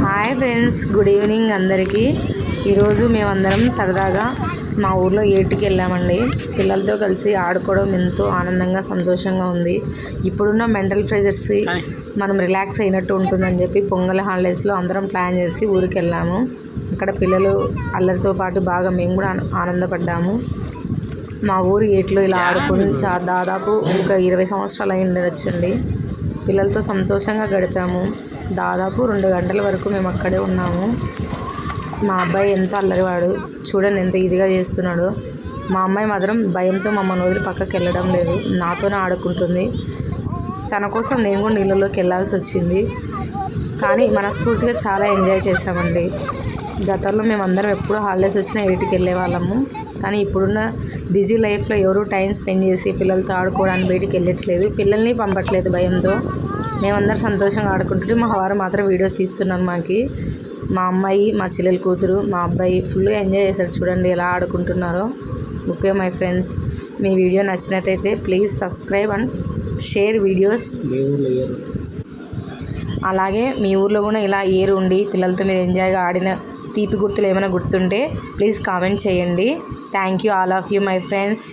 Hi friends good evening అందరికీ. ఈరోజు మేమందరం సరదాగా మా ఊర్లో ఏటికి వెళ్ళామండి. పిల్లలతో కలిసి ఆడుకోవడం ఎంతో ఆనందంగా సంతోషంగా ఉంది. ఇప్పుడున్న మెంటల్ ప్రెజర్స్ మనం రిలాక్స్ అయినట్టు ఉంటుందని చెప్పి పొంగల్ హాలిడేస్లో అందరం ప్లాన్ చేసి ఊరికి వెళ్ళాము. అక్కడ పిల్లలు అల్లరితో పాటు బాగా మేము కూడా ఆన- ఆనందపడ్డాము. మా ఊరు ఏట్లో ఇలా ఆడుకుని చా దాదాపు ఒక ఇరవై సంవత్సరాలు అయి ఉండొచ్చండి పిల్లలతో సంతోషంగా గడిపాము. దాదాపు రెండు గంటల వరకు మేము అక్కడే ఉన్నాము. మా అబ్బాయి ఎంత అల్లరివాడు చూడండి ఎంత ఇదిగా చేస్తున్నాడు. మా అమ్మాయి మాత్రం భయంతో మమ్మల్ని వదిలి పక్కకి వెళ్ళడం లేదు. నాతోనే ఆడుకుంటుంది. తన కోసం నేను కూడా నీళ్ళలోకి వెళ్ళాల్సి వచ్చింది. కానీ మనస్ఫూర్తిగా చాలా ఎంజాయ్ చేసామండి గతంలో మేమందరం ఎప్పుడూ హాలిడేస్ వచ్చినా ఏటికి వెళ్ళే వాళ్ళము. కానీ ఇప్పుడున్న బిజీ లైఫ్లో ఎవరు టైం స్పెండ్ చేసి పిల్లలతో ఆడుకోవడానికి బయటికి వెళ్ళట్లేదు. పిల్లల్ని పంపట్లేదు భయంతో. మేమందరం సంతోషంగా ఆడుకుంటుంటే మా వారు మాత్రం వీడియోస్ తీస్తున్నాను మాకి. మా అమ్మాయి మా చెల్లెల కూతురు మా అబ్బాయి ఫుల్గా ఎంజాయ్ చేశారు చూడండి ఎలా ఆడుకుంటున్నారో. ఓకే మై ఫ్రెండ్స్ మీ వీడియో నచ్చినట్టయితే please subscribe and share videos. అలాగే మీ ఊర్లో కూడా ఇలా ఏరు ఉండి పిల్లలతో మీరు ఎంజాయ్గా ఆడిన తీపి గుర్తులు ఏమైనా గుర్తుంటే ప్లీజ్ కామెంట్ చేయండి. Thank you all of you my friends.